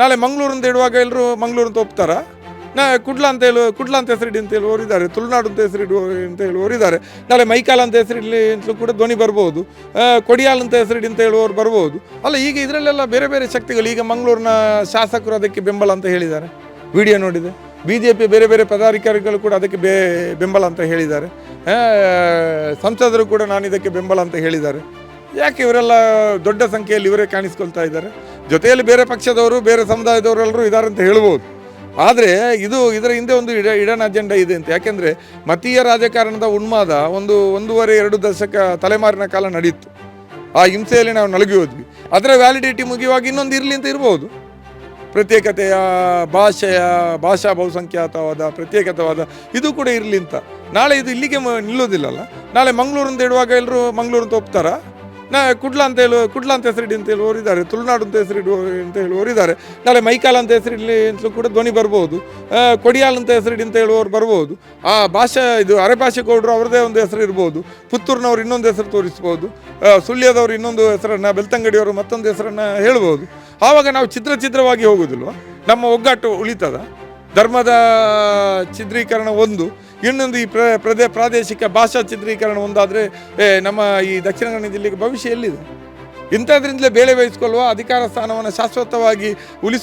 ನಾಳೆ ಮಂಗಳೂರಿಂದ ಇಡುವಾಗ ಎಲ್ಲರೂ ಮಂಗಳೂರು ಅಂತ ನಾ ಕುಡ್ಲ ಅಂತ ಹೇಳಿ, ಕುಡ್ಲ ಅಂತ ಹೆಸರಿಡಿ ಅಂತ ಹೇಳುವವರು ಇದ್ದಾರೆ ತುಳುನಾಡು ಅಂತ ಹೆಸರಿಡುವ ಅಂತ ಹೇಳುವವರು ಇದ್ದಾರೆ ನಾಳೆ ಮೈಕಾಲ ಅಂತ ಹೆಸರಿಡಲಿ ಅಂತಲೂ ಕೂಡ ಧ್ವನಿ ಬರ್ಬೋದು. ಕೊಡಿಯಾಲ್ ಅಂತ ಹೆಸರಿಡಿ ಅಂತ ಹೇಳುವವರು ಬರ್ಬೋದು. ಅಲ್ಲ, ಈಗ ಇದರಲ್ಲೆಲ್ಲ ಬೇರೆ ಬೇರೆ ಶಕ್ತಿಗಳು, ಈಗ ಮಂಗಳೂರಿನ ಶಾಸಕರು ಅದಕ್ಕೆ ಬೆಂಬಲ ಅಂತ ಹೇಳಿದ್ದಾರೆ. ವಿಡಿಯೋ ನೋಡಿದೆ. ಬಿ ಜೆ ಪಿ ಬೇರೆ ಬೇರೆ ಪದಾಧಿಕಾರಿಗಳು ಕೂಡ ಅದಕ್ಕೆ ಬೆಂಬಲ ಅಂತ ಹೇಳಿದ್ದಾರೆ. ಸಂಸದರು ಕೂಡ ನಾನು ಇದಕ್ಕೆ ಬೆಂಬಲ ಅಂತ ಹೇಳಿದ್ದಾರೆ. ಯಾಕೆ ಇವರೆಲ್ಲ ದೊಡ್ಡ ಸಂಖ್ಯೆಯಲ್ಲಿ ಇವರೇ ಕಾಣಿಸ್ಕೊಳ್ತಾ ಇದ್ದಾರೆ? ಜೊತೆಯಲ್ಲಿ ಬೇರೆ ಪಕ್ಷದವರು, ಬೇರೆ ಸಮುದಾಯದವರೆಲ್ಲರೂ ಇದ್ದಾರೆ ಅಂತ ಹೇಳ್ಬೋದು. ಆದರೆ ಇದು ಇದರ ಹಿಂದೆ ಒಂದು ಇಡ ಇಡನ್ ಅಜೆಂಡಾ ಇದೆ ಅಂತ. ಯಾಕೆಂದರೆ ಮತೀಯ ರಾಜಕಾರಣದ ಉನ್ಮಾದ ಒಂದು ಒಂದೂವರೆ, ಎರಡು ದಶಕ ತಲೆಮಾರಿನ ಕಾಲ ನಡೆಯಿತು ಆ ಹಿಂಸೆಯಲ್ಲಿ ನಾವು ನಲುಗಿ ಹೋದ್ವಿ. ಅದರ ವ್ಯಾಲಿಡಿಟಿ ಮುಗಿಯುವಾಗ ಇನ್ನೊಂದು ಇರಲಿ ಅಂತ ಇರ್ಬೋದು. ಪ್ರತ್ಯೇಕತೆಯ, ಭಾಷೆಯ, ಭಾಷಾ ಬಹುಸಂಖ್ಯಾತವಾದ, ಪ್ರತ್ಯೇಕತವಾದ ಇದು ಕೂಡ ಇರಲಿ ಅಂತ. ನಾಳೆ ಇದು ಇಲ್ಲಿಗೆ ನಿಲ್ಲೋದಿಲ್ಲಲ್ಲ ನಾಳೆ ಮಂಗಳೂರಿಂದ ಇಡುವಾಗ ಎಲ್ಲರೂ ಮಂಗಳೂರು ಅಂತ ಒಪ್ತಾರಾ? ನಾ ಕುಡ್ಲ ಅಂತ ಹೇಳುವ ಕುಡ್ಲ ಅಂತ ಹೆಸರಿಡಿ ಅಂತ ಹೇಳುವವರು ಇದ್ದಾರೆ ತುಳುನಾಡು ಅಂತ ಹೆಸರಿಡುವ ಅಂತ ಹೇಳುವವರು ಇದ್ದಾರೆ ನಾಳೆ ಮೈಕಾಲ ಅಂತ ಹೆಸರಿಡಲಿ ಅಂತಲೂ ಕೂಡ ಧ್ವನಿ ಬರ್ಬೋದು. ಕೊಡಿಯಾಲ್ ಅಂತ ಹೆಸರಿಡಿ ಅಂತ ಹೇಳುವವರು ಬರ್ಬೋದು. ಆ ಭಾಷೆ, ಇದು ಅರೆ ಭಾಷೆ ಗೌಡರು ಅವ್ರದ್ದೇ ಒಂದು ಹೆಸರು ಇರ್ಬೋದು. ಪುತ್ತೂರಿನವ್ರು ಇನ್ನೊಂದು ಹೆಸರು ತೋರಿಸ್ಬೋದು. ಸುಳ್ಯದವರು ಇನ್ನೊಂದು ಹೆಸರನ್ನು, ಬೆಳ್ತಂಗಡಿಯವರು ಮತ್ತೊಂದು ಹೆಸರನ್ನು ಹೇಳ್ಬೋದು. ಆವಾಗ ನಾವು ಚಿತ್ರ ಚಿತ್ರವಾಗಿ ಹೋಗೋದಿಲ್ವ? ನಮ್ಮ ಒಗ್ಗಟ್ಟು ಉಳಿತದ? ಧರ್ಮದ ಚಿತ್ರೀಕರಣ ಒಂದು. ಇನ್ನೊಂದು ಈ ಪ್ರ, ಪ್ರದೇ, ಪ್ರಾದೇಶಿಕ ಭಾಷಾ ಚಿತ್ರೀಕರಣ ಒಂದಾದರೆ ನಮ್ಮ ಈ ದಕ್ಷಿಣ ಕನ್ನಡ ಜಿಲ್ಲೆಗೆ ಭವಿಷ್ಯ ಎಲ್ಲಿದೆ? ಇಂಥದ್ರಿಂದಲೇ ಬೇಳೆ ವಹಿಸಿಕೊಳ್ಳುವ ಅಧಿಕಾರ ಸ್ಥಾನವನ್ನು ಶಾಶ್ವತವಾಗಿ ಉಳಿಸಿ